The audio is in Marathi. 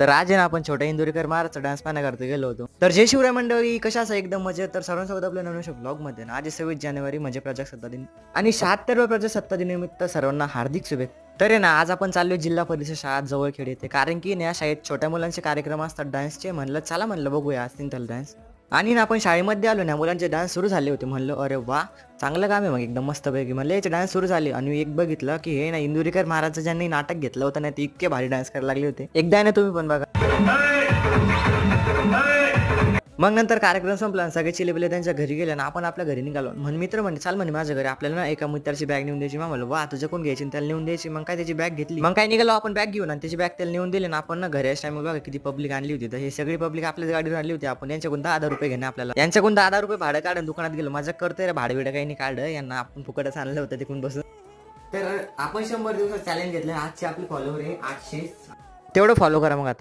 तर आज आहे ना आपण छोट्या इंदुरीकर महाराजचा डान्स पाहण्याकरता गेलो होतो. तर जय शिवराय मंडळी कशा असं एकदम मजेत. तर सर्वांसोबत आपल्या नवीन ब्लॉगमध्ये ना आज सव्वीस जानेवारी म्हणजे प्रजासत्ता दिन. आणि शहात्तरव्या प्रजासत्ता दिनानिमित्त सर्वांना हार्दिक शुभेच्छा. तर आहे ना आज आपण चाललोय जिल्हा परिषद शाळा जवळ खेळ येते कारण की ना या शाळेत छोट्या मुलांचे कार्यक्रम असतात डान्सचे म्हणलं चला म्हणलं बघूया असतील त्याला डान्स आणि ना आपण शाळेमध्ये आलो ना मुलांचे डान्स सुरू झाले होते. म्हणलं अरे वा चांगलं काम आहे मग एकदम मस्तपैकी. म्हणलं याचे डान्स सुरू झाले. आणि एक बघितलं की हे ना इंदुरीकर महाराज ज्यांनी नाटक घेतलं होतं ना ते इतके भारी डान्स करायला लागले होते. एकदा आहे ना तुम्ही पण बघा. मग नंतर कार्यक्रम संपला आणि सगळे चिलेबिले त्यांच्या घरी गेले ना आपण आपल्या घरी निघालो. म्हणून मित्र म्हणजे चाल म्हणे माझ्या घरी आपल्याला ना एका मित्राची बॅग नेऊन द्यायची. म्हणलं वा तुझ्या कोण घ्यायची? त्याला नेऊन द्यायची. मग काय त्याची बॅग घेतली. मग काय निघालो आपण बॅग घेऊन आणि त्याची बॅग त्याला नेऊन दिली ना आपण ना घरी टाइम बघा किती पब्लिक आणली होती. तर हे सगळी पब्लिक आपल्याच गाडीवर आणली होती. आपण यांच्याकडून दहा हजार रुपये घेणे आपल्याला. यांच्याकडून दहा हजार रुपये भाडं काढून दुकानात गेलो. माझं करतोय रे भाडं बिडं काही नाही काढलं यांना आपण फुकटच आणलं होतं तिकडून बसून. तर आपण शंभर दिवसात चॅलेंज घेतलं. आजचे आपले फॉलोवर आहे आठशे तेवढं फॉलो करा मग आता.